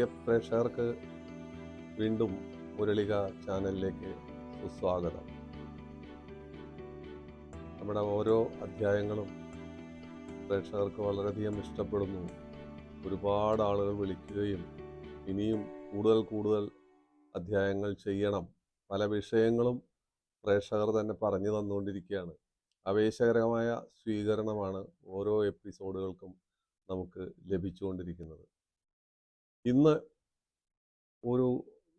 പ്രിയ പ്രേക്ഷകർക്ക് വീണ്ടും മുരളിക ചാനലിലേക്ക് സുസ്വാഗതം. നമ്മുടെ ഓരോ അധ്യായങ്ങളും പ്രേക്ഷകർക്ക് വളരെയധികം ഇഷ്ടപ്പെടുന്നു. ഒരുപാട് ആളുകൾ വിളിക്കുകയും ഇനിയും കൂടുതൽ കൂടുതൽ അധ്യായങ്ങൾ ചെയ്യണം. പല വിഷയങ്ങളും പ്രേക്ഷകർ തന്നെ പറഞ്ഞു തന്നുകൊണ്ടിരിക്കുകയാണ്. ആവേശകരമായ സ്വീകരണമാണ് ഓരോ എപ്പിസോഡുകൾക്കും നമുക്ക് ലഭിച്ചുകൊണ്ടിരിക്കുന്നത്. ഇന്ന് ഒരു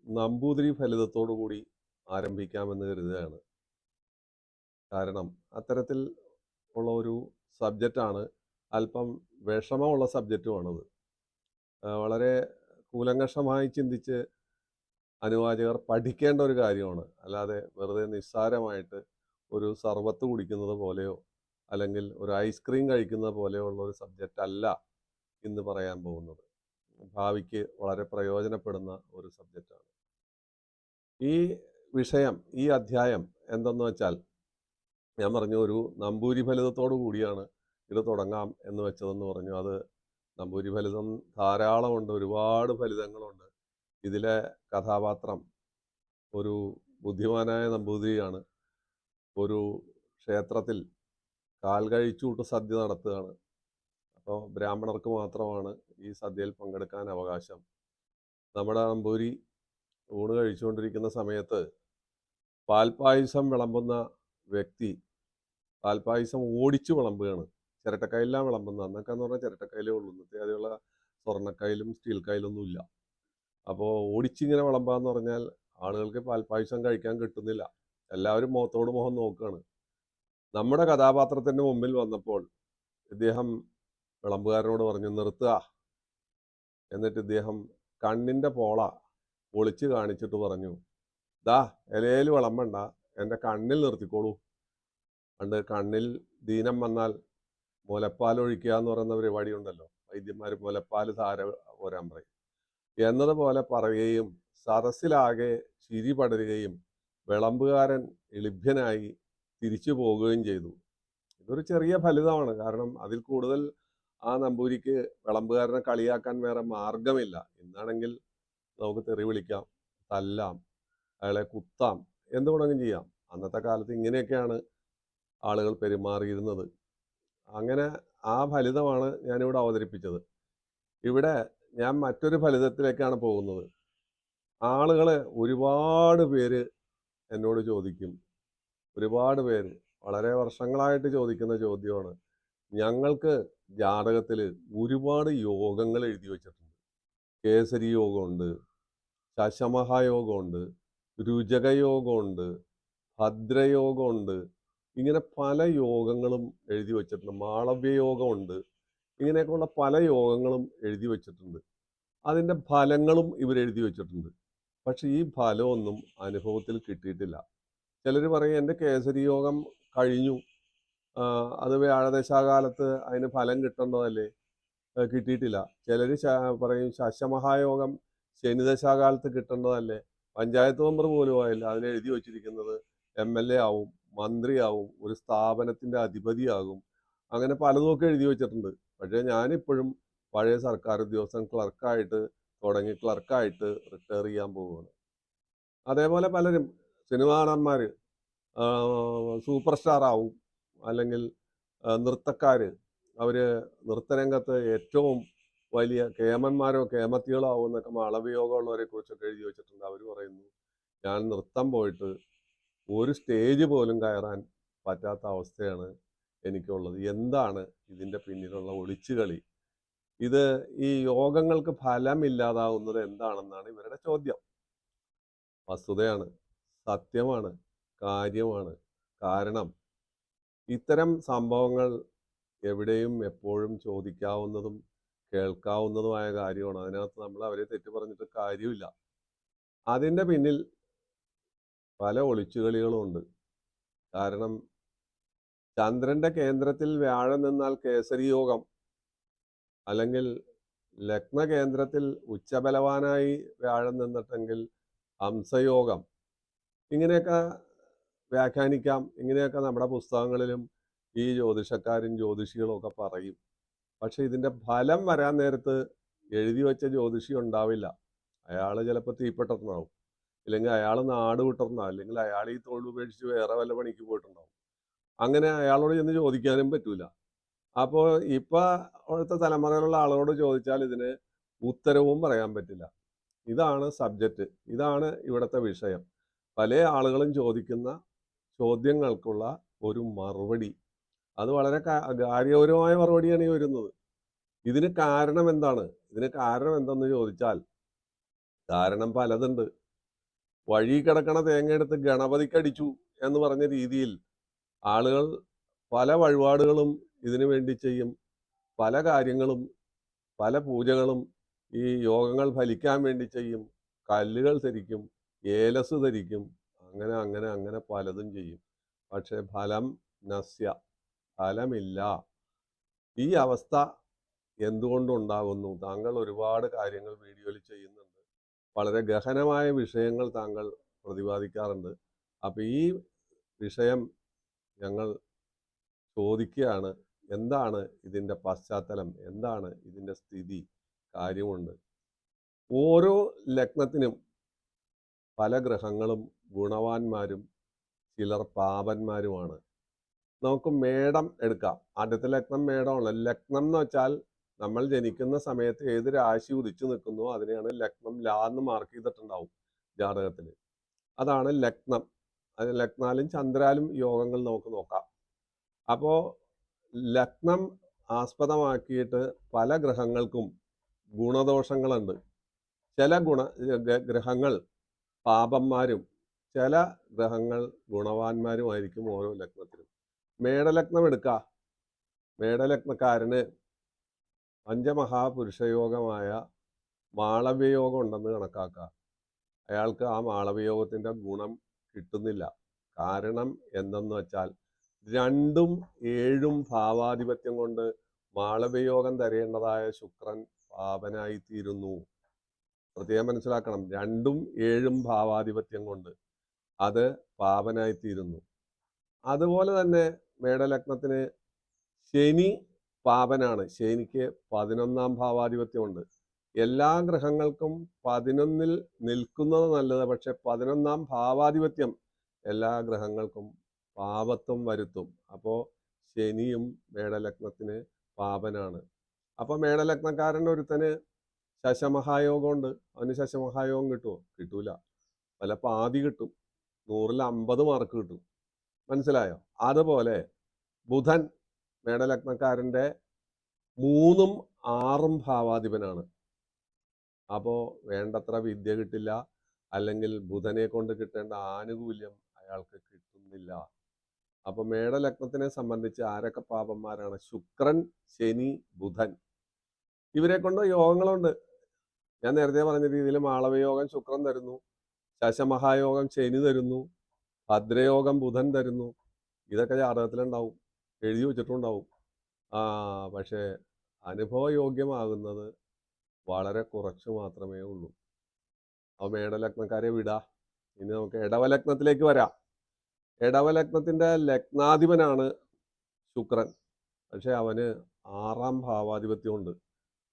നമ്പൂതിരി ഫലിതത്തോടു കൂടി ആരംഭിക്കാമെന്ന് കരുതുകയാണ്. കാരണം അത്തരത്തിൽ ഉള്ള ഒരു സബ്ജക്റ്റാണ് അല്പം വിഷമമുള്ള സബ്ജക്റ്റുമാണത്. വളരെ കൂലങ്കഷമായി ചിന്തിച്ച് അനുവാചകർ പഠിക്കേണ്ട ഒരു കാര്യമാണ്. അല്ലാതെ വെറുതെ നിസ്സാരമായിട്ട് ഒരു സർബത്ത് കുടിക്കുന്നത് പോലെയോ അല്ലെങ്കിൽ ഒരു ഐസ്ക്രീം കഴിക്കുന്നത് പോലെയോ ഉള്ള ഒരു സബ്ജക്റ്റ് അല്ല ഇന്ന് പറയാൻ പോകുന്നത്. ഭാവിക്ക് വളരെ പ്രയോജനപ്പെടുന്ന ഒരു സബ്ജക്റ്റാണ്. ഈ വിഷയം ഈ അധ്യായം എന്തെന്ന് വെച്ചാൽ ഞാൻ പറഞ്ഞു ഒരു നമ്പൂരി ഫലിതത്തോടു കൂടിയാണ് ഇത് തുടങ്ങാം എന്ന് വെച്ചതെന്ന് പറഞ്ഞു. അത് നമ്പൂരി ഫലിതം ധാരാളമുണ്ട് ഒരുപാട് ഫലിതങ്ങളുണ്ട്. ഇതിലെ കഥാപാത്രം ഒരു ബുദ്ധിമാനായ നമ്പൂതിരിയാണ്. ഒരു ക്ഷേത്രത്തിൽ കാൽ കഴിച്ചുവിട്ട് സദ്യ നടത്തുകയാണ്. അപ്പോൾ ബ്രാഹ്മണർക്ക് മാത്രമാണ് ഈ സദ്യയിൽ പങ്കെടുക്കാൻ അവകാശം. നമ്മുടെ നമ്പൂരി ഊണ് കഴിച്ചുകൊണ്ടിരിക്കുന്ന സമയത്ത് പാൽപ്പായസം വിളമ്പുന്ന വ്യക്തി പാൽപ്പായസം ഓടിച്ചു വിളമ്പുകയാണ്. ചിരട്ടക്കയിലാണ് വിളമ്പുന്നത്. അന്നൊക്കെ എന്ന് പറഞ്ഞാൽ ചിരട്ടക്കയിലേ ഉള്ളൂ. ഇന്നത്തെ അതിലുള്ള സ്വർണക്കയിലും സ്റ്റീൽ കയ്യിലൊന്നും ഇല്ല. അപ്പോൾ ഓടിച്ചിങ്ങനെ വിളമ്പാന്ന് പറഞ്ഞാൽ ആളുകൾക്ക് പാൽപ്പായസം കഴിക്കാൻ കിട്ടുന്നില്ല. എല്ലാവരും മുഖത്തോട് മുഖം നോക്കുകയാണ് നമ്മുടെ കഥാപാത്രത്തിന്റെ മുമ്പിൽ വന്നപ്പോൾ ഇദ്ദേഹം വിളമ്പുകാരനോട് പറഞ്ഞു നിർത്തുക. എന്നിട്ട് ഇദ്ദേഹം കണ്ണിന്റെ പോള ഒളിച്ച് കാണിച്ചിട്ട് പറഞ്ഞു ദാ ഇലയിൽ വിളമ്പണ്ട എന്റെ കണ്ണിൽ നിർത്തിക്കോളൂ. പണ്ട് കണ്ണിൽ ദീനം വന്നാൽ മുലപ്പാൽ ഒഴിക്കുക എന്ന് പറയുന്ന പരിപാടി ഉണ്ടല്ലോ വൈദ്യന്മാർ മുലപ്പാൽ ധാര പോരാൻ പറയും. എന്നതുപോലെ പറയുകയും സദസ്സിലാകെ ചിരി പടരുകയും വിളമ്പുകാരൻ എളിഭ്യനായി തിരിച്ചു പോവുകയും ചെയ്തു. ഇതൊരു ചെറിയ ഫലിതമാണ് കാരണം അതിൽ കൂടുതൽ ആ നമ്പൂരിക്ക് വിളമ്പുകാരനെ കളിയാക്കാൻ വേറെ മാർഗമില്ല ഇന്നാണെങ്കിൽ നമുക്ക് തെറി വിളിക്കാം തല്ലാം അയാളെ കുത്താം എന്ത് വേണമെങ്കിലും ചെയ്യാം. അന്നത്തെ കാലത്ത് ഇങ്ങനെയൊക്കെയാണ് ആളുകൾ പെരുമാറിയിരുന്നത്. അങ്ങനെ ആ ഫലിതമാണ് ഞാനിവിടെ അവതരിപ്പിച്ചത്. ഇവിടെ ഞാൻ മറ്റൊരു ഫലിതത്തിലേക്കാണ് പോകുന്നത്. ആളുകൾ ഒരുപാട് പേര് എന്നോട് ചോദിക്കും. ഒരുപാട് പേര്. വളരെ വർഷങ്ങളായിട്ട് ചോദിക്കുന്ന ചോദ്യമാണ്. ഞങ്ങൾക്ക് ജാതകത്തിൽ ഒരുപാട് യോഗങ്ങൾ എഴുതി വെച്ചിട്ടുണ്ട്. കേസരി യോഗമുണ്ട് ശശമഹായോഗമുണ്ട് രുചകയോഗമുണ്ട് ഭദ്രയോഗമുണ്ട് ഇങ്ങനെ പല യോഗങ്ങളും എഴുതി വച്ചിട്ടുണ്ട്. മാളവ്യ യോഗമുണ്ട്. ഇങ്ങനെയൊക്കെയുള്ള പല യോഗങ്ങളും എഴുതി വച്ചിട്ടുണ്ട്. അതിന്റെ ഫലങ്ങളും ഇവർ എഴുതി വെച്ചിട്ടുണ്ട്. പക്ഷെ ഈ ഫലമൊന്നും അനുഭവത്തിൽ കിട്ടിയിട്ടില്ല. ചിലർ പറയും എന്റെ കേസരി യോഗം കഴിഞ്ഞു. അത് വ്യാഴദശാകാലത്ത് അതിന് ഫലം കിട്ടേണ്ടതല്ലേ കിട്ടിയിട്ടില്ല. ചിലർ പറയും ശശമഹായോഗം ശനിദശാകാലത്ത് കിട്ടേണ്ടതല്ലേ പഞ്ചായത്ത് മെമ്പർ പോലും ആയില്ല. അതിന് എഴുതി വച്ചിരിക്കുന്നത് എം എൽ എ ആവും മന്ത്രിയാവും ഒരു സ്ഥാപനത്തിന്റെ അധിപതിയാകും അങ്ങനെ പലതുമൊക്കെ എഴുതി വെച്ചിട്ടുണ്ട്. പക്ഷേ ഞാനിപ്പോഴും പഴയ സർക്കാർ ഉദ്യോഗസ്ഥൻ ക്ലർക്കായിട്ട് തുടങ്ങി ക്ലർക്കായിട്ട് റിട്ടയർ ചെയ്യാൻ പോവുകയാണ്. അതേപോലെ പലരും സിനിമാ നടന്മാർ സൂപ്പർ സ്റ്റാർ ആവും അല്ലെങ്കിൽ നൃത്തക്കാർ അവർ നൃത്തരംഗത്ത് ഏറ്റവും വലിയ കേമന്മാരോ കേമത്തികളോ ആവുന്ന അളവിയോഗമുള്ളവരെ കുറിച്ചൊക്കെ എഴുതി വെച്ചിട്ടുണ്ട്. അവർ പറയുന്നു ഞാൻ നൃത്തം പോയിട്ട് ഒരു സ്റ്റേജ് പോലും കയറാൻ പറ്റാത്ത അവസ്ഥയാണ് എനിക്കുള്ളത്. എന്താണ് ഇതിന്റെ പിന്നിലുള്ള ഒളിച്ചുകളി ഇത് ഈ യോഗങ്ങൾക്ക് ഫലമില്ലാതാവുന്നത് എന്താണെന്നാണ് ഇവരുടെ ചോദ്യം. വസ്തുതയാണ് സത്യമാണ് കാര്യമാണ്. കാരണം ഇത്തരം സംഭവങ്ങൾ എവിടെയും എപ്പോഴും ചോദിക്കാവുന്നതും കേൾക്കാവുന്നതുമായ കാര്യമാണ്. അതിനകത്ത് നമ്മൾ അവരെ തെറ്റു പറഞ്ഞിട്ട് കാര്യമില്ല. അതിന്റെ പിന്നിൽ പല ഒളിച്ചുകളികളും ഉണ്ട് കാരണം ചന്ദ്രന്റെ കേന്ദ്രത്തിൽ വ്യാഴം നിന്നാൽ കേസരി യോഗം അല്ലെങ്കിൽ ലഗ്ന കേന്ദ്രത്തിൽ ഉച്ചബലവാനായി വ്യാഴം നിന്നിട്ടെങ്കിൽ ഹംസയോഗം. ഇങ്ങനെയൊക്കെ വ്യാഖ്യാനിക്കാം. ഇങ്ങനെയൊക്കെ നമ്മുടെ പുസ്തകങ്ങളിലും ഈ ജ്യോതിഷക്കാരും ജ്യോതിഷികളും ഒക്കെ പറയും. പക്ഷെ ഇതിന്റെ ഫലം വരാൻ നേരത്ത് എഴുതി വെച്ച ജ്യോതിഷി ഉണ്ടാവില്ല. അയാൾ ചിലപ്പോൾ തീപ്പെട്ടെന്നാവും. ഇല്ലെങ്കിൽ അയാൾ നാട് വിട്ടെന്നാവും. അല്ലെങ്കിൽ അയാൾ ഈ തൊഴിൽ ഉപേക്ഷിച്ച് വേറെ വല്ല പണിക്ക് പോയിട്ടുണ്ടാവും. അങ്ങനെ അയാളോട് ചെന്ന് ചോദിക്കാനും പറ്റൂല. അപ്പോൾ ഇപ്പോൾ അവിടുത്തെ തലമുറയിലുള്ള ആളുകളോട് ചോദിച്ചാൽ ഇതിന് ഉത്തരവും പറയാൻ പറ്റില്ല. ഇതാണ് സബ്ജക്റ്റ് ഇതാണ് ഇവിടുത്തെ വിഷയം. പല ആളുകളും ചോദിക്കുന്ന ചോദ്യങ്ങൾക്കുള്ള ഒരു മറുപടി. അത് വളരെ കാര്യപരമായ മറുപടിയാണ് ഈ വരുന്നത്. ഇതിന് കാരണം എന്താണ്? ഇതിന് കാരണം എന്തെന്ന് ചോദിച്ചാൽ കാരണം പലതുണ്ട്. വഴി കിടക്കണ തേങ്ങയെടുത്ത് ഗണപതിക്കടിച്ചു എന്ന് പറഞ്ഞ രീതിയിൽ ആളുകൾ പല വഴിപാടുകളും ഇതിനു വേണ്ടി ചെയ്യും. പല കാര്യങ്ങളും പല പൂജകളും ഈ യോഗങ്ങൾ ഫലിക്കാൻ വേണ്ടി ചെയ്യും. കല്ലുകൾ ധരിക്കും ഏലസ് ധരിക്കും അങ്ങനെ അങ്ങനെ അങ്ങനെ പലതും ചെയ്യും. പക്ഷേ ഫലം നസ്യ. ഫലമില്ല. ഈ അവസ്ഥ എന്തുകൊണ്ടുണ്ടാകുന്നു? താങ്കൾ ഒരുപാട് കാര്യങ്ങൾ വീഡിയോയിൽ ചെയ്യുന്നുണ്ട്. വളരെ ഗഹനമായ വിഷയങ്ങൾ താങ്കൾ പ്രതിപാദിക്കാറുണ്ട്. അപ്പം ഈ വിഷയം ഞങ്ങൾ ചോദിക്കുകയാണ് എന്താണ് ഇതിന്റെ പശ്ചാത്തലം? എന്താണ് ഇതിന്റെ സ്ഥിതി? കാര്യമുണ്ട്. ഓരോ ലഗ്നത്തിനും പല ഗ്രഹങ്ങളും ഗുണവാന്മാരും ചിലർ പാപന്മാരുമാണ്. നമുക്ക് മേടം എടുക്കാം. ആദ്യത്തെ ലഗ്നം മേടമാണ്. ലഗ്നം എന്ന് വെച്ചാൽ നമ്മൾ ജനിക്കുന്ന സമയത്ത് ഏത് രാശി ഉദിച്ചു നിൽക്കുന്നു അതിനെയാണ് ലഗ്നം ലാ എന്ന് മാർക്ക് ചെയ്തിട്ടുണ്ടാവും ജാതകത്തിൽ. അതാണ് ലഗ്നം. അത് ലഗ്നാലും ചന്ദ്രാലും യോഗങ്ങൾ നമുക്ക് നോക്കാം. അപ്പോൾ ലഗ്നം ആസ്പദമാക്കിയിട്ട് പല ഗ്രഹങ്ങൾക്കും ഗുണദോഷങ്ങളുണ്ട്. ചില ഗുണ ഗ്രഹങ്ങൾ പാപന്മാരും ചില ഗ്രഹങ്ങൾ ഗുണവാന്മാരുമായിരിക്കും ഓരോ ലഗ്നത്തിലും. മേടലഗ്നം എടുക്കുക മേടലഗ്നക്കാരന് പഞ്ചമഹാപുരുഷയോഗമായ മാളവ്യയോഗം ഉണ്ടെന്ന് കണക്കാക്കുക അയാൾക്ക് ആ മാളവ്യയോഗത്തിന്റെ ഗുണം കിട്ടുന്നില്ല. കാരണം എന്തെന്ന് വെച്ചാൽ രണ്ടും ഏഴും ഭാവാധിപത്യം കൊണ്ട് മാളവ്യയോഗം തരേണ്ടതായ ശുക്രൻ പാപനായിത്തീരുന്നു. പ്രത്യേകം മനസ്സിലാക്കണം. രണ്ടും ഏഴും ഭാവാധിപത്യം കൊണ്ട് അത് പാപനായിത്തീരുന്നു. അതുപോലെ തന്നെ മേടലഗ്നത്തിന് ശനി പാപനാണ്. ശനിക്ക് പതിനൊന്നാം ഭാവാധിപത്യമുണ്ട്. എല്ലാ ഗ്രഹങ്ങൾക്കും പതിനൊന്നിൽ നിൽക്കുന്നത് നല്ലത്. പക്ഷെ പതിനൊന്നാം ഭാവാധിപത്യം എല്ലാ ഗ്രഹങ്ങൾക്കും പാപത്വം വരുത്തും. അപ്പോൾ ശനിയും മേടലഗ്നത്തിന് പാപനാണ്. അപ്പോൾ മേടലഗ്നക്കാരൻ ഒരുത്തന് ശശമഹായോഗമുണ്ട്. അവന് ശശമഹായോഗം കിട്ടുമോ കിട്ടൂല. പല പാതി കിട്ടും. നൂറിൽ അമ്പത് മാർക്ക് കിട്ടും. മനസ്സിലായോ? അതുപോലെ ബുധൻ മേടലഗ്നക്കാരന്റെ മൂന്നും ആറും ഭാവാധിപനാണ്. അപ്പോൾ വേണ്ടത്ര വിദ്യ കിട്ടില്ല. അല്ലെങ്കിൽ ബുധനെ കൊണ്ട് കിട്ടേണ്ട ആനുകൂല്യം അയാൾക്ക് കിട്ടുന്നില്ല. അപ്പോൾ മേടലഗ്നത്തിനെ സംബന്ധിച്ച് ആരൊക്കെ പാപന്മാരാണ്? ശുക്രൻ ശനി ബുധൻ. ഇവരെ കൊണ്ട് യോഗങ്ങളുണ്ട്. ഞാൻ നേരത്തെ പറഞ്ഞ രീതിയിൽ മാളവയോഗം ശുക്രൻ തരുന്നു. ശശമഹായോഗം ശനി തരുന്നു ഭദ്രയോഗം ബുധൻ തരുന്നു ഇതൊക്കെ ജാതകത്തിലുണ്ടാവും എഴുതി വെച്ചിട്ടുണ്ടാവും പക്ഷേ അനുഭവയോഗ്യമാകുന്നത് വളരെ കുറച്ച് മാത്രമേ ഉള്ളൂ. അപ്പോൾ മേടലഗ്നക്കാരെ വിടാ. ഇനി നമുക്ക് ഇടവലഗ്നത്തിലേക്ക് വരാം. ഇടവലഗ്നത്തിന്റെ ലഗ്നാധിപനാണ് ശുക്രൻ. പക്ഷെ അവന് ആറാം ഭാവാധിപത്യമുണ്ട്.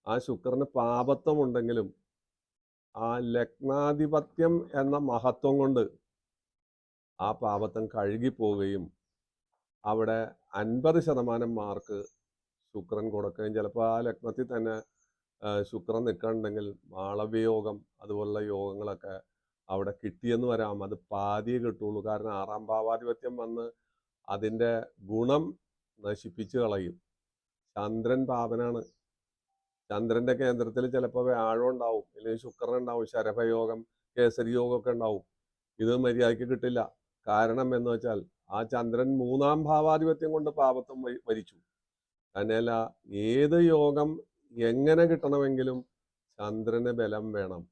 ആ ശുക്രന് പാപത്വം ഉണ്ടെങ്കിലും ആ ലഗ്നാധിപത്യം എന്ന മഹത്വം കൊണ്ട് ആ പാപത്വം കഴുകിപ്പോവുകയും അവിടെ അൻപത് ശതമാനം മാർക്ക് ശുക്രൻ കൊടുക്കുകയും ചിലപ്പോൾ ആ ലഗ്നത്തിൽ തന്നെ ശുക്രൻ നിൽക്കണമെങ്കിൽ മാളവ്യയോഗം അതുപോലുള്ള യോഗങ്ങളൊക്കെ അവിടെ കിട്ടിയെന്ന് വരാം. അത് പാതിയെ കിട്ടുള്ളൂ. കാരണം ആറാം ഭാവാധിപത്യം വന്ന് അതിന്റെ ഗുണം നശിപ്പിച്ച് കളയും. ചന്ദ്രൻ പാപനാണ്. ചന്ദ്രന്റെ കേന്ദ്രത്തിൽ ചിലപ്പോൾ വ്യാഴം ഉണ്ടാവും. അല്ലെങ്കിൽ ശുക്രൻ ഉണ്ടാവും ശരഭയോഗം കേസരി യോഗമൊക്കെ ഉണ്ടാവും. ഇത് മര്യാദയ്ക്ക് കിട്ടില്ല. കാരണം എന്ന് വെച്ചാൽ ആ ചന്ദ്രൻ മൂന്നാം ഭാവാധിപത്യം കൊണ്ട് പാപത്വം വരിച്ചു. തന്നെയല്ല ഏത് യോഗം എങ്ങനെ കിട്ടണമെങ്കിലും ചന്ദ്രന് ബലം വേണം.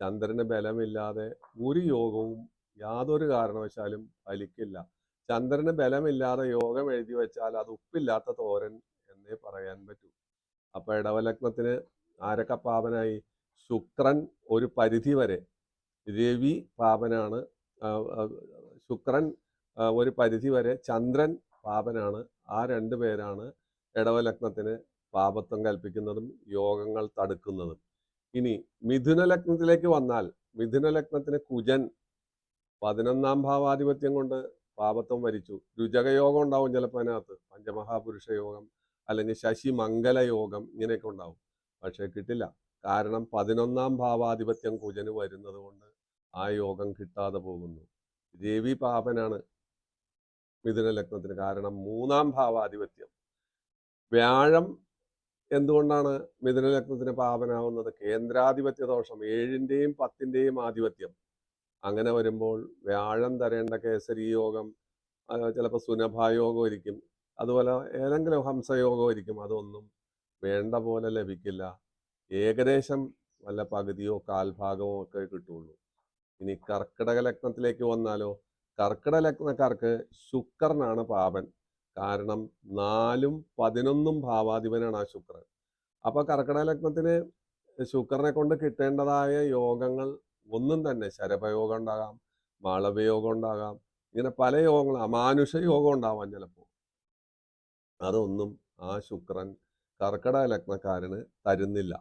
ചന്ദ്രന് ബലമില്ലാതെ ഒരു യോഗവും യാതൊരു കാരണവശാലും ഫലിക്കില്ല. ചന്ദ്രന് ബലമില്ലാതെ യോഗം എഴുതി വെച്ചാൽ അത് ഉപ്പില്ലാത്ത തോരൻ എന്നേ പറയാൻ പറ്റൂ. അപ്പൊ ഇടവലഗ്നത്തിന് ആരൊക്കെ പാപനായി? ശുക്രൻ ഒരു പരിധി വരെ. രവി പാപനാണ്. ശുക്രൻ ഒരു പരിധി വരെ. ചന്ദ്രൻ പാപനാണ്. ആ രണ്ട് പേരാണ് ഇടവലഗ്നത്തിന് പാപത്വം കൽപ്പിക്കുന്നതും യോഗങ്ങൾ തടുക്കുന്നതും. ഇനി മിഥുന ലഗ്നത്തിലേക്ക് വന്നാൽ മിഥുന ലഗ്നത്തിന് കുജൻ പതിനൊന്നാം ഭാവാധിപത്യം കൊണ്ട് പാപത്വം വരിച്ചു. രുചകയോഗം ഉണ്ടാവും ചിലപ്പോൾ അതിനകത്ത്. പഞ്ചമഹാപുരുഷ യോഗം അല്ലെങ്കിൽ ശശി മംഗല യോഗം ഇങ്ങനെയൊക്കെ ഉണ്ടാവും. പക്ഷെ കിട്ടില്ല. കാരണം പതിനൊന്നാം ഭാവാധിപത്യം കുജന് വരുന്നത് കൊണ്ട് ആ യോഗം കിട്ടാതെ പോകുന്നു. ദേവി പാപനാണ് മിഥുന ലഗ്നത്തിന് കാരണം മൂന്നാം ഭാവാധിപത്യം. വ്യാഴം എന്തുകൊണ്ടാണ് മിഥുന ലഗ്നത്തിന് പാപനാവുന്നത്? കേന്ദ്രാധിപത്യ ദോഷം. ഏഴിന്റെയും പത്തിന്റെയും ആധിപത്യം. അങ്ങനെ വരുമ്പോൾ വ്യാഴം തരേണ്ട കേസരി യോഗം ചിലപ്പോൾ സുനഭായോഗം ഇരിക്കും അതുപോലെ ഏതെങ്കിലും ഹംസയോഗം ഇരിക്കും അതൊന്നും വേണ്ട പോലെ ലഭിക്കില്ല. ഏകദേശം വല്ല പകുതിയോ കാൽഭാഗമോ ഒക്കെ കിട്ടുള്ളൂ. ഇനി കർക്കിടക ലഗ്നത്തിലേക്ക് വന്നാലോ? കർക്കിടക ലഗ്നക്കാർക്ക് ശുക്രനാണ് പാപൻ. കാരണം നാലും പതിനൊന്നും ഭാവാധിപനാണ് ആ ശുക്രൻ. അപ്പൊ കർക്കിടക ലഗ്നത്തിന് ശുക്രനെ കൊണ്ട് കിട്ടേണ്ടതായ യോഗങ്ങൾ ഒന്നും തന്നെ ശരഭയോഗം ഉണ്ടാകാം മാളവയോഗം ഉണ്ടാകാം ഇങ്ങനെ പല യോഗങ്ങളും അമാനുഷ യോഗം ഉണ്ടാവാം ചിലപ്പോൾ. അതൊന്നും ആ ശുക്രൻ കർക്കിടക ലഗ്നക്കാരന് തരുന്നില്ല.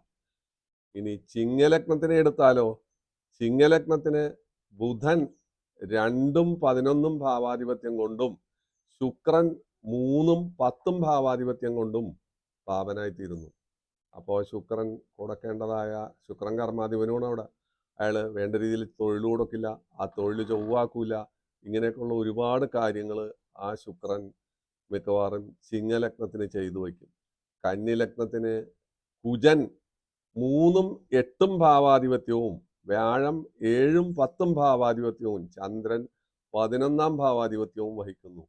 ഇനി ചിങ്ങലഗ്നത്തിനെ എടുത്താലോ? ചിങ്ങലഗ്നത്തിന് ബുധൻ രണ്ടും പതിനൊന്നും ഭാവാധിപത്യം കൊണ്ടും ശുക്രൻ മൂന്നും പത്തും ഭാവാധിപത്യം കൊണ്ടും പാപനായിത്തീരുന്നു. അപ്പോൾ ശുക്രൻ കൊടുക്കേണ്ടതായ ശുക്രൻ കർമാധിപനുമാണ് അവിടെ അയാൾ വേണ്ട രീതിയിൽ തൊഴിൽ കൊടുക്കില്ല ആ തൊഴിൽ ചൊവ്വാക്കൂല. ഇങ്ങനെയൊക്കെയുള്ള ഒരുപാട് കാര്യങ്ങൾ ആ ശുക്രൻ മിക്കവാറും ചിങ്ങലഗ്നത്തിന് ചെയ്തു വയ്ക്കും. കന്നിലഗ്നത്തിന് കുജൻ മൂന്നും എട്ടും ഭാവാധിപത്യവും വ്യാഴം ഏഴും പത്തും ഭാവാധിപത്യവും ചന്ദ്രൻ പതിനൊന്നാം ഭാവാധിപത്യവും വഹിക്കുന്നു.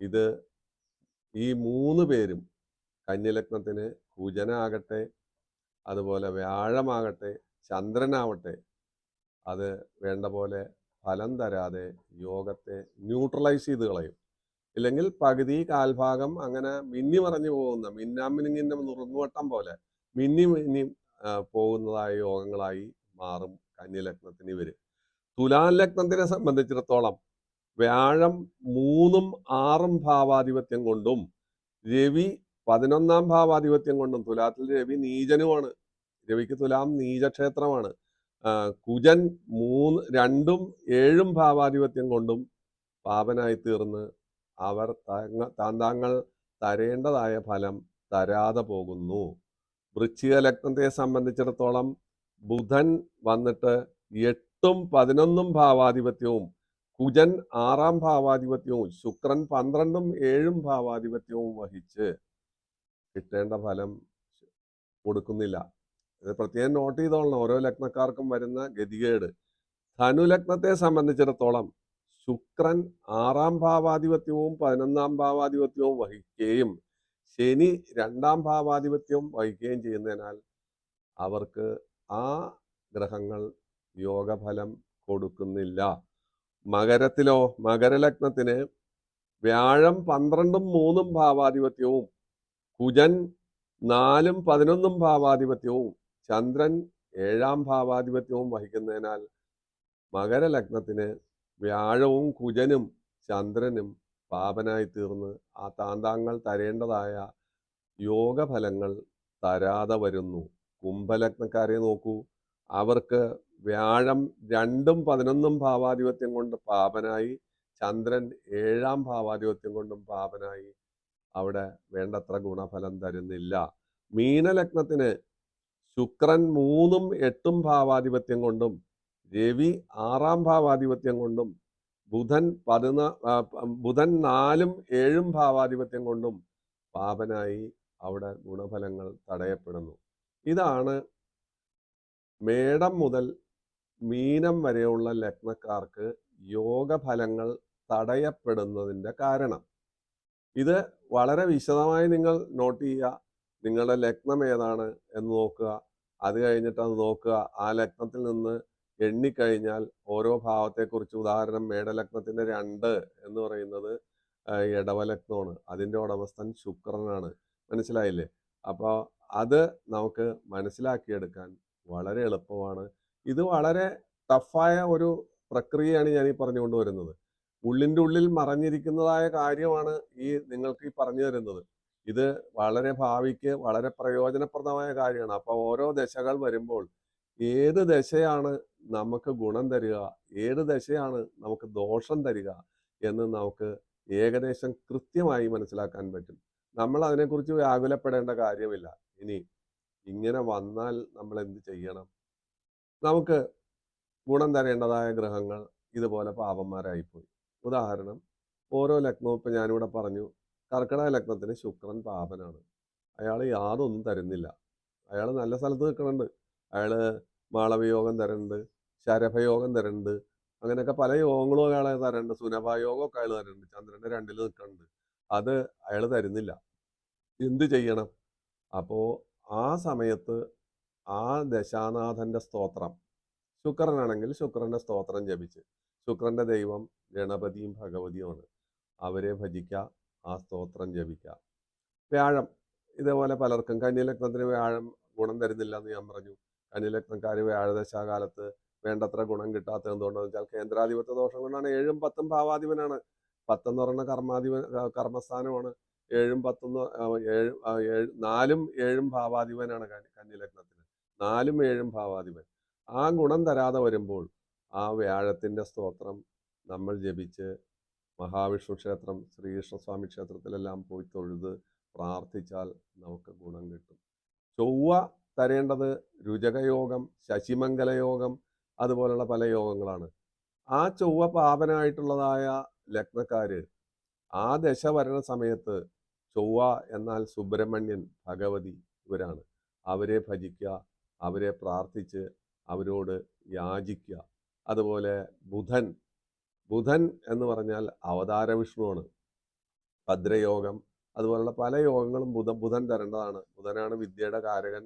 ഇത് ഈ മൂന്ന് പേരും കന്നിലഗ്നത്തിന് കുജനാകട്ടെ അതുപോലെ വ്യാഴമാകട്ടെ ചന്ദ്രനാവട്ടെ അത് വേണ്ട പോലെ ഫലം തരാതെ യോഗത്തെ ന്യൂട്രലൈസ് ചെയ്ത് കളയും. ഇല്ലെങ്കിൽ പകുതി കാൽഭാഗം അങ്ങനെ മിന്നി മറഞ്ഞു പോകുന്ന മിന്നാമിനിങ്ങിന്റെ നുറുങ്ങുവട്ടം പോലെ മിന്നി മിന്നി പോകുന്നതായ യോഗങ്ങളായി മാറും കന്യലഗ്നത്തിന് ഇവർ. തുലാം ലഗ്നത്തിനെ സംബന്ധിച്ചിടത്തോളം വ്യാഴം മൂന്നും ആറും ഭാവാധിപത്യം കൊണ്ടും രവി പതിനൊന്നാം ഭാവാധിപത്യം കൊണ്ടും തുലാത്തിൽ രവി നീചനുമാണ്. രവിക്ക് തുലാം നീചക്ഷേത്രമാണ്. കുജൻ മൂന്ന് രണ്ടും ഏഴും ഭാവാധിപത്യം കൊണ്ടും പാപനായി തീർന്ന് അവർ തങ്ങ താന്താങ്ങൾ തരേണ്ടതായ ഫലം തരാതെ പോകുന്നു. വൃശ്ചിക ലഗ്നത്തെ സംബന്ധിച്ചിടത്തോളം ബുധൻ വന്നിട്ട് എട്ടും പതിനൊന്നും ഭാവാധിപത്യവും കുജൻ ആറാം ഭാവാധിപത്യവും ശുക്രൻ പന്ത്രണ്ടും ഏഴും ഭാവാധിപത്യവും വഹിച്ച് കിട്ടേണ്ട ഫലം കൊടുക്കുന്നില്ല. ഇത് പ്രത്യേകം നോട്ട് ചെയ്തോളണം. ഓരോ ലഗ്നക്കാർക്കും വരുന്ന ഗതികേട്. ധനുലഗ്നത്തെ സംബന്ധിച്ചിടത്തോളം ശുക്രൻ ആറാം ഭാവാധിപത്യവും പതിനൊന്നാം ഭാവാധിപത്യവും വഹിക്കുകയും ശനി രണ്ടാം ഭാവാധിപത്യവും വഹിക്കുകയും ചെയ്യുന്നതിനാൽ അവർക്ക് ആ ഗ്രഹങ്ങൾ യോഗഫലം കൊടുക്കുന്നില്ല. മകരത്തിലോ മകരലഗ്നത്തിന് വ്യാഴം പന്ത്രണ്ടും മൂന്നും ഭാവാധിപത്യവും കുജൻ നാലും പതിനൊന്നും ഭാവാധിപത്യവും ചന്ദ്രൻ ഏഴാം ഭാവാധിപത്യവും വഹിക്കുന്നതിനാൽ മകരലഗ്നത്തിന് വ്യാഴവും കുജനും ചന്ദ്രനും പാപനായി തീർന്ന് ആ താന്താങ്ങൾ തരേണ്ടതായ യോഗഫലങ്ങൾ തരാതെ വരുന്നു. കുംഭലഗ്നക്കാരെ നോക്കൂ. അവർക്ക് വ്യാഴം രണ്ടും പതിനൊന്നും ഭാവാധിപത്യം കൊണ്ട് പാപനായി ചന്ദ്രൻ ഏഴാം ഭാവാധിപത്യം കൊണ്ടും പാപനായി അവിടെ വേണ്ടത്ര ഗുണഫലം തരുന്നില്ല. മീനലഗ്നത്തിന് ശുക്രൻ മൂന്നും എട്ടും ഭാവാധിപത്യം കൊണ്ടും രവി ആറാം ഭാവാധിപത്യം കൊണ്ടും ബുധൻ പതിനാ ബുധൻ നാലും ഏഴും ഭാവാധിപത്യം കൊണ്ടും പാപനായി അവിടെ ഗുണഫലങ്ങൾ തടയപ്പെടുന്നു. ഇതാണ് മേടം മുതൽ മീനം വരെയുള്ള ലഗ്നക്കാർക്ക് യോഗഫലങ്ങൾ തടയപ്പെടുന്നതിന്റെ കാരണം. ഇത് വളരെ വിശദമായി നിങ്ങൾ നോട്ട് ചെയ്യുക. നിങ്ങളുടെ ലഗ്നം ഏതാണ് എന്ന് നോക്കുക. അത് കഴിഞ്ഞിട്ട് അത് നോക്കുക. ആ ലഗ്നത്തിൽ നിന്ന് എണ്ണിക്കഴിഞ്ഞാൽ ഓരോ ഭാവത്തെക്കുറിച്ച് ഉദാഹരണം മേടലഗ്നത്തിന്റെ രണ്ട് എന്ന് പറയുന്നത് ഇടവലഗ്നമാണ്. അതിന്റെ ഉടമസ്ഥൻ ശുക്രനാണ്. മനസ്സിലായില്ലേ? അപ്പോൾ അത് നമുക്ക് മനസ്സിലാക്കിയെടുക്കാൻ വളരെ എളുപ്പമാണ്. ഇത് വളരെ ടഫായ ഒരു പ്രക്രിയയാണ് ഞാൻ ഈ പറഞ്ഞുകൊണ്ട് വരുന്നത്. ഉള്ളിന്റെ ഉള്ളിൽ മറഞ്ഞിരിക്കുന്നതായ കാര്യമാണ് ഈ നിങ്ങൾക്ക് ഈ പറഞ്ഞു തരുന്നത്. ഇത് വളരെ ഭാവിക്ക് വളരെ പ്രയോജനപ്രദമായ കാര്യമാണ്. അപ്പോൾ ഓരോ ദശകൾ വരുമ്പോൾ ഏത് ദശയാണ് നമുക്ക് ഗുണം തരിക ഏത് ദശയാണ് നമുക്ക് ദോഷം തരിക എന്ന് നമുക്ക് ഏകദേശം കൃത്യമായി മനസ്സിലാക്കാൻ പറ്റും. നമ്മൾ അതിനെക്കുറിച്ച് വ്യാകുലപ്പെടേണ്ട കാര്യമില്ല. ഇനി ഇങ്ങനെ വന്നാൽ നമ്മൾ എന്ത് ചെയ്യണം? നമുക്ക് ഗുണം തരേണ്ടതായ ഗ്രഹങ്ങൾ ഇതുപോലെ പാപന്മാരായിപ്പോയി. ഉദാഹരണം ഓരോ ലഗ്നവും ഇപ്പം ഞാനിവിടെ പറഞ്ഞു കർക്കിടക ലഗ്നത്തിന് ശുക്രൻ പാപനാണ്. അയാൾ യാതൊന്നും തരുന്നില്ല. അയാൾ നല്ല സ്ഥലത്ത് നിൽക്കുന്നുണ്ട്. അയാൾ മാളവയോഗം തരുന്നുണ്ട് ശരഭയോഗം തരുന്നുണ്ട് അങ്ങനെയൊക്കെ പല യോഗങ്ങളും അയാളെ തരുന്നുണ്ട് സുനഭായോഗമൊക്കെ അയാൾ തരുന്നുണ്ട് ചന്ദ്രന്റെ രണ്ടിൽ നിൽക്കുന്നുണ്ട് അത് അയാൾ തരുന്നില്ല. എന്ത് ചെയ്യണം? അപ്പോൾ ആ സമയത്ത് ആ ദശാനാഥന്റെ സ്തോത്രം ശുക്രനാണെങ്കിൽ ശുക്രന്റെ സ്തോത്രം ജപിച്ച് ശുക്രന്റെ ദൈവം ഗണപതിയും ഭഗവതിയുമാണ്. അവരെ ഭജിക്കുക ആ സ്തോത്രം ജപിക്കുക വ്യാഴം ഇതേപോലെ പലർക്കും കന്യലഗ്നത്തിന് വ്യാഴം ഗുണം തരുന്നില്ല എന്ന് ഞാൻ പറഞ്ഞു. കന്യലഗ്നക്കാർ വ്യാഴദശാകാലത്ത് വേണ്ടത്ര ഗുണം കിട്ടാത്ത എന്തുകൊണ്ടെന്ന് വെച്ചാൽ കേന്ദ്രാധിപത്യ ദോഷം കൊണ്ടാണ് ഏഴും പത്തും ഭാവാധിപനാണ്. പത്തെന്ന് പറയുന്ന കർമാധിപൻ കർമ്മസ്ഥാനമാണ്. ഏഴും പത്തും ഏഴ് ഏഴ് നാലും ഏഴും ഭാവാധിപനാണ് കന്നി- കന്യലഗ്നത്തിന് നാലും ഏഴും ഭാവാധിപൻ. ആ ഗുണം തരാതെ വരുമ്പോൾ ആ വ്യാഴത്തിന്റെ സ്തോത്രം നമ്മൾ ജപിച്ച് മഹാവിഷ്ണു ക്ഷേത്രം ശ്രീകൃഷ്ണസ്വാമി ക്ഷേത്രത്തിലെല്ലാം പോയി തൊഴുത് പ്രാർത്ഥിച്ചാൽ നമുക്ക് ഗുണം കിട്ടും. ചൊവ്വ തരേണ്ടത് രുചകയോഗം ശശിമംഗലയോഗം അതുപോലുള്ള പല യോഗങ്ങളാണ്. ആ ചൊവ്വ പാപനായിട്ടുള്ളതായ ആ ദശ വരണ സമയത്ത് ചൊവ്വ എന്നാൽ സുബ്രഹ്മണ്യൻ ഭഗവതി ഇവരാണ്. അവരെ ഭജിക്കുക അവരെ പ്രാർത്ഥിച്ച് അവരോട് യാചിക്കുക അതുപോലെ ബുധൻ ബുധൻ എന്ന് പറഞ്ഞാൽ അവതാര വിഷ്ണുവാണ്. ഭദ്രയോഗം അതുപോലുള്ള പല യോഗങ്ങളും ബുധ ബുധൻ തരേണ്ടതാണ്. ബുധനാണ് വിദ്യയുടെ കാരകൻ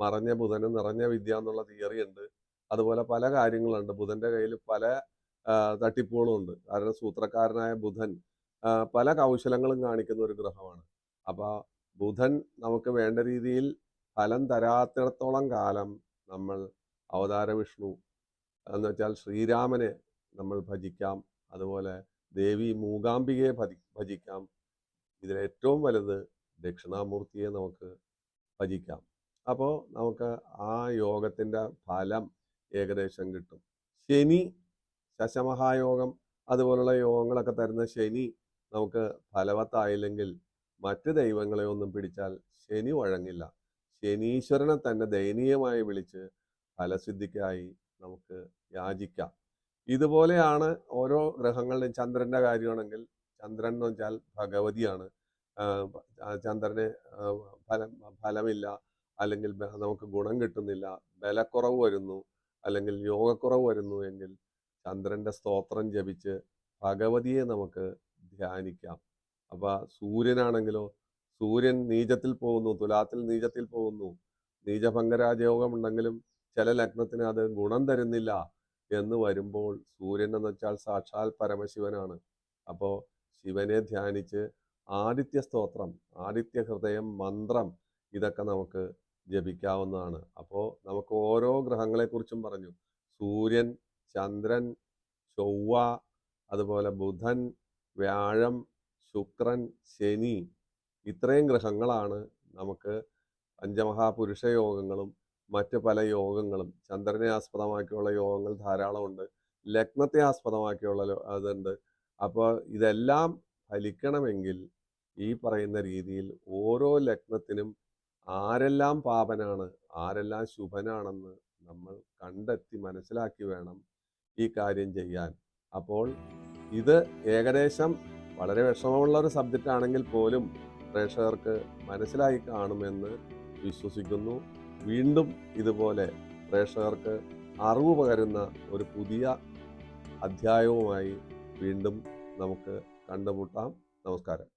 മറഞ്ഞ ബുധന് നിറഞ്ഞ വിദ്യ എന്നുള്ള തിയറി ഉണ്ട്. അതുപോലെ പല കാര്യങ്ങളുണ്ട്. ബുധന്റെ കയ്യിൽ പല തട്ടിപ്പുകളും ഉണ്ട്. കാരണം സൂത്രക്കാരനായ ബുധൻ പല കൗശലങ്ങളും കാണിക്കുന്ന ഒരു ഗ്രഹമാണ്. അപ്പോൾ ബുധൻ നമുക്ക് വേണ്ട രീതിയിൽ ഫലം തരാത്തിടത്തോളം കാലം നമ്മൾ അവതാര വിഷ്ണു എന്ന് വെച്ചാൽ ശ്രീരാമനെ നമ്മൾ ഭജിക്കാം. അതുപോലെ ദേവി മൂകാംബികയെ ഭജി ഭജിക്കാം. ഇതിലേറ്റവും വലുത് ദക്ഷിണാമൂർത്തിയെ നമുക്ക് ഭജിക്കാം. അപ്പോൾ നമുക്ക് ആ യോഗത്തിന്റെ ഫലം ഏകദേശം കിട്ടും. ശനി ശശമഹായോഗം അതുപോലുള്ള യോഗങ്ങളൊക്കെ തരുന്ന ശനി നമുക്ക് ഫലവത്തായില്ലെങ്കിൽ മറ്റ് ദൈവങ്ങളെ ഒന്നും പിടിച്ചാൽ ശനി വഴങ്ങില്ല. ശനീശ്വരനെ തന്നെ ദയനീയമായി വിളിച്ച് ഫലസിദ്ധിക്കായി നമുക്ക് യാചിക്കാം. ഇതുപോലെയാണ് ഓരോ ഗ്രഹങ്ങളുടെയും ചന്ദ്രന്റെ കാര്യമാണെങ്കിൽ ചന്ദ്രൻ എന്ന് വെച്ചാൽ ഭഗവതിയാണ്. ചന്ദ്രന് ഫലം ഫലമില്ല. അല്ലെങ്കിൽ നമുക്ക് ഗുണം കിട്ടുന്നില്ല ബലക്കുറവ് വരുന്നു അല്ലെങ്കിൽ യോഗക്കുറവ് വരുന്നു എങ്കിൽ ചന്ദ്രന്റെ സ്തോത്രം ജപിച്ച് ഭഗവതിയെ നമുക്ക് ധ്യാനിക്കാം. അപ്പൊ സൂര്യനാണെങ്കിലോ സൂര്യൻ നീചത്തിൽ പോകുന്നു തുലാത്തിൽ നീചത്തിൽ പോകുന്നു നീചഭംഗരാജയോഗം ഉണ്ടെങ്കിലും ചില ലഗ്നത്തിന് അത് ഗുണം തരുന്നില്ല എന്ന് വരുമ്പോൾ സൂര്യൻ എന്ന് വെച്ചാൽ സാക്ഷാൽ പരമശിവനാണ്. അപ്പോൾ ശിവനെ ധ്യാനിച്ച് ആദിത്യ സ്തോത്രം ആദിത്യ ഹൃദയം മന്ത്രം ഇതൊക്കെ നമുക്ക് ജപിക്കാവുന്നതാണ്. അപ്പോൾ നമുക്ക് ഓരോ ഗ്രഹങ്ങളെക്കുറിച്ചും പറഞ്ഞു. സൂര്യൻ ചന്ദ്രൻ ചൊവ്വ അതുപോലെ ബുധൻ വ്യാഴം ശുക്രൻ ശനി ഇത്രയും ഗ്രഹങ്ങളാണ് നമുക്ക് പഞ്ചമഹാപുരുഷ യോഗങ്ങളും മറ്റ് പല യോഗങ്ങളും ചന്ദ്രനെ ആസ്പദമാക്കിയുള്ള യോഗങ്ങൾ ധാരാളമുണ്ട് ലഗ്നത്തെ ആസ്പദമാക്കിയുള്ള അതുണ്ട്. അപ്പോൾ ഇതെല്ലാം ഫലിക്കണമെങ്കിൽ ഈ പറയുന്ന രീതിയിൽ ഓരോ ലഗ്നത്തിനും ആരെല്ലാം പാപനാണ് ആരെല്ലാം ശുഭനാണെന്ന് നമ്മൾ കണ്ടെത്തി മനസ്സിലാക്കി വേണം ഈ കാര്യം ചെയ്യാൻ. അപ്പോൾ ഇത് ഏകദേശം വളരെ വിഷമമുള്ള ഒരു സബ്ജക്റ്റ് ആണെങ്കിൽ പോലും പ്രേക്ഷകർക്ക് മനസ്സിലായി കാണുമെന്ന് വിശ്വസിക്കുന്നു. വീണ്ടും ഇതുപോലെ പ്രേക്ഷകർക്ക് അറിവ് പകരുന്ന ഒരു പുതിയ അധ്യായവുമായി വീണ്ടും നമുക്ക് കണ്ടുമുട്ടാം. നമസ്കാരം.